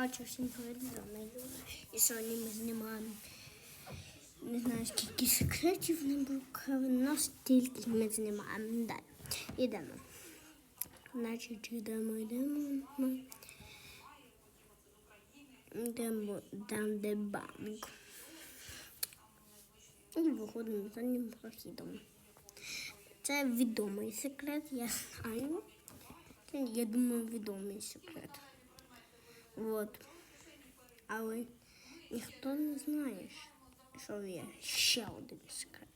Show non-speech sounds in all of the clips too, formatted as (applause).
Коротше, всім Юля. І сьогодні ми знімаємо не знаю скільки секретів не було, але стільки ми знімаємо далі. Ідемо. Значить, йдемо, йдемо. Йдемо там, де банк. І виходимо заднім прохідом. Це відомий секрет, я знаю. Я думаю, відомий секрет. Вот. Але ніхто не знає, що є ще один секрет.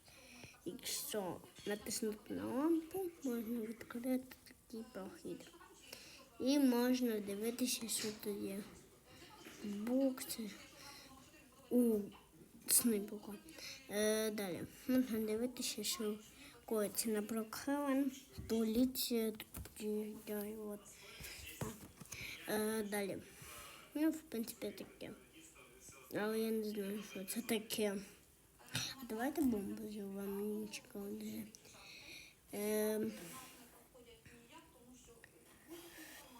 Якщо натиснути на лампу, можна відкрити такий прохід. І можна дивитися, що тут є. Букси. У снипуку. Е, далі. Можна дивитися, що коїться на Брокхевен, поліція тут. Е, далі. Ну, в принципі, таке. Але я не знаю, що це таке. А давайте бомбу зробимо, мені цікаво дуже. Е,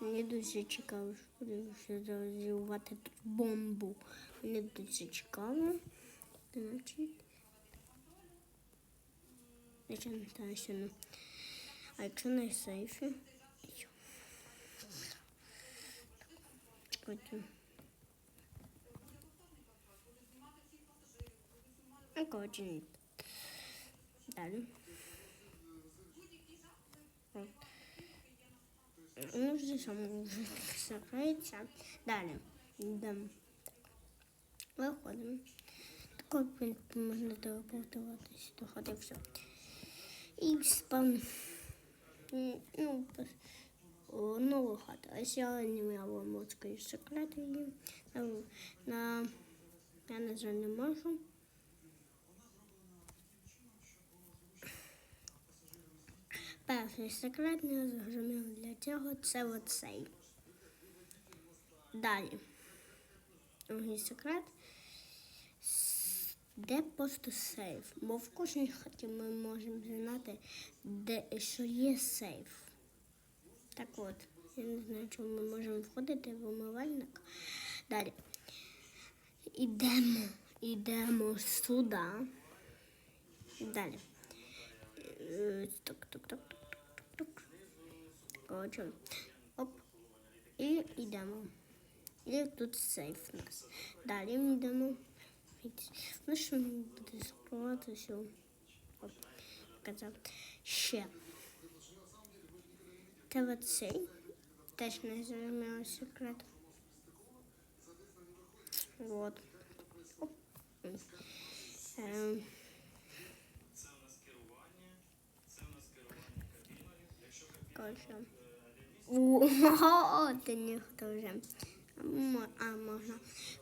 мені дуже цікаво, що буде ще зривати тут бомбу. Мені дуже цікаво. Значить. Я не знаю, що. А якщо на сейфі? Ну, коротше, ні. Далі. От. Ну, вже само вже закриється. Далі. Йдемо. Виходимо. Такой, в можна телепортуватися. Доходить все. І спам. Ну, о, нову хату. А я вам розкажу секрети. її. На, на, я на жаль не можу. Перший секрет не зрозумів для цього це оцей. Далі. Другий секрет. Де просто сейф? Бо в кожній хаті ми можемо знати, де що є сейф. Так от, я не знаю, чому ми можемо входити в умивальник. Далі. Ідемо, ідемо сюди. Далі. Е, Тук, тук, тук, тук, тук, тук. Коротше. Оп. І йдемо. І тут сейф у нас. Далі ми йдемо. Ну що буде скриватися? Оп. Показав. Ще. Та от цей. Теж не зрозуміло секрет. Вот. Ем. Коротше. О, ти ніхто вже. А, можна.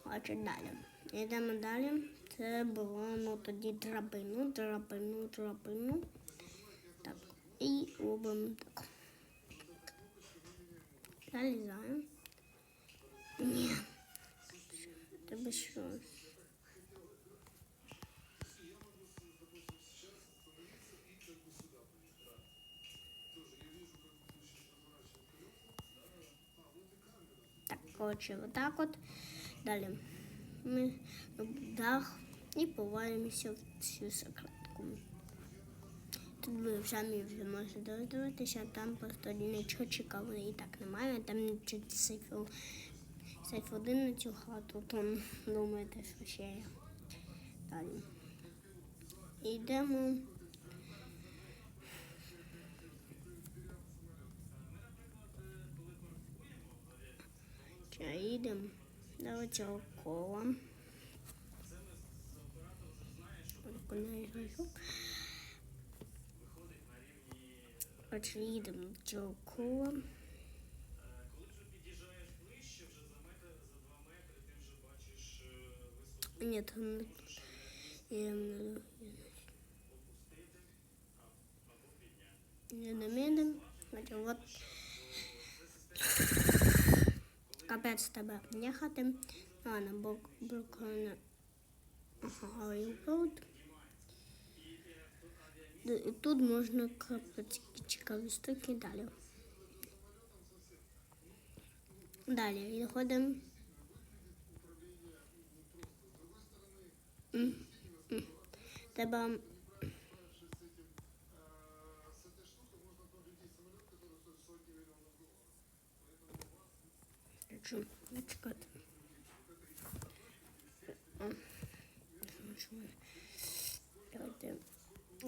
Коротше, далі. Йдемо далі. Це було ну тоді драбину, драбину, драбину. Так. І робимо так. Залізаємо. Ні. Тебе що? Так, коротше, отак от. Далі ми на дах і повалимося в цю секретку. Тут ви самі вже можете дивитися, там просто нічого цікавого і так немає, там нічого сейфу. Сейф один на цю хату, то думаєте, що ще є. Далі. Йдемо. Йдемо до цього кола. Виконаю гайку. Отже, їдемо до кола. Ні, то не я не намедем. Хотя вот капець тебе їхати. Ладно, бок буквально ага, і Тут можна крапати цікаві штуки далі. Далі відходимо. Треба Чекати. Давайте.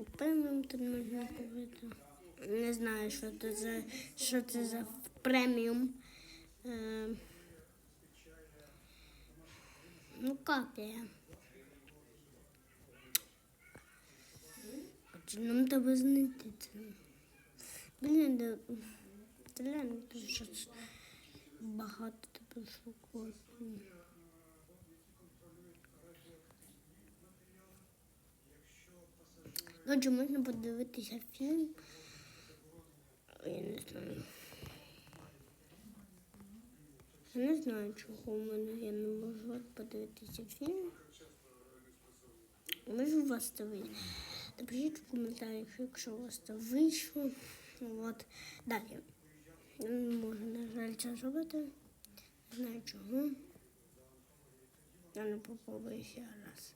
Преміум тут можна купити. Не знаю, що це за що це за преміум. Е, ну, копія. Чи нам треба знайти це? Блін, блін, тут щось багато тебе шукати. Отже, можна подивитися фільм. Я не знаю. Я не знаю, чого в мене я не можу подивитися фільм. Можу вас це вийшло. Напишіть в коментарях, якщо у вас це вийшло. От. Далі. Я не можу, на жаль, це зробити. Не знаю чого. Я не попробую ще раз.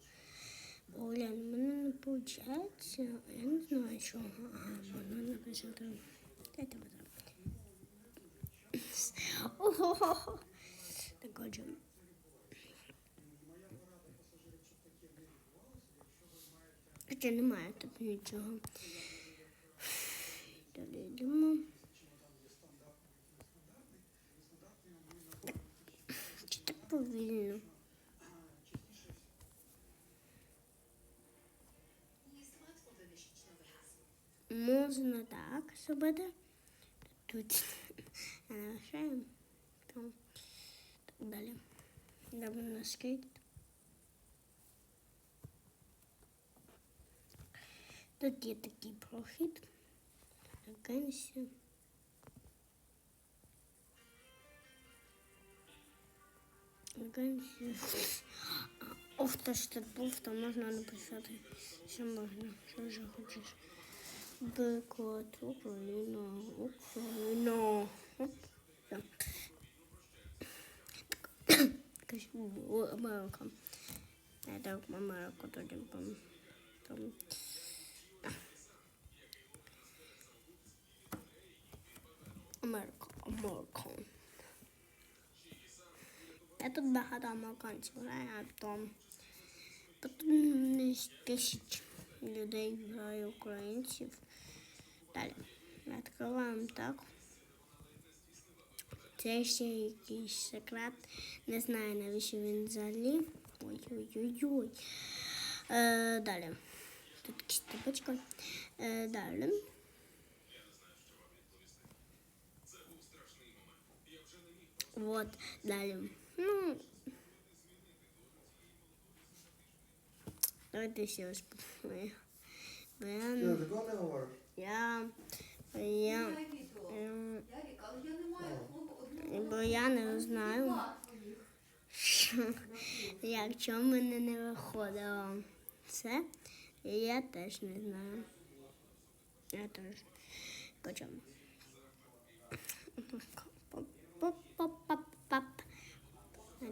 Бо, в мене не виходить. Я не знаю чого. Ага, воно написати. Дайте вода. Ого. Так, отже. Хоча немає тут нічого. Далі йдемо. Так, Чи так повільно? Можна так зробити. Тут лишаємо. Там. Так далі. Йдемо на скейт. Тут є такий прохід. Вакансія. Вакансія. Ох, то ж тут був, то можна написати. Що можна? Що вже хочеш? Бекот, Україна, Україна. Оп, так. Кажу, о, Америка. Я так в Америку тоді пом- там. Америка, Америка. Я тут багато американців грає, а там потім не тисяч людей грає українців. Далі. Відкриваємо так. Це ще якийсь секрет. Не знаю, навіщо він взагалі. Ой-ой-ой-ой. Е, далі. Тут якась табличка. Е, далі. Вот, далі. Ну, давайте ще раз подумаємо. Бо я, Ти не- такого не говориш? Я, я, ем, бо я не знаю, (laughs) якщо мене не виходило це, я теж не знаю. Я теж. Почому? Пап-пап-пап-пап.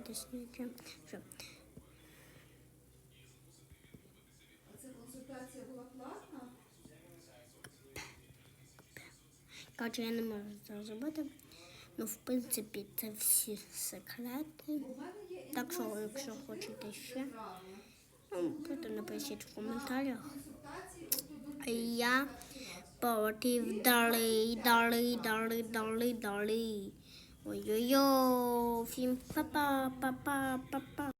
Це сміття. Коротше, я не можу це зробити. Ну, в принципі, це всі секрети. Так що, якщо хочете ще, ну, напишіть в коментарях. Я полетів далі, далі, далі, далі, далі. Ой-ой-ой, всім па-па, па-па, па-па.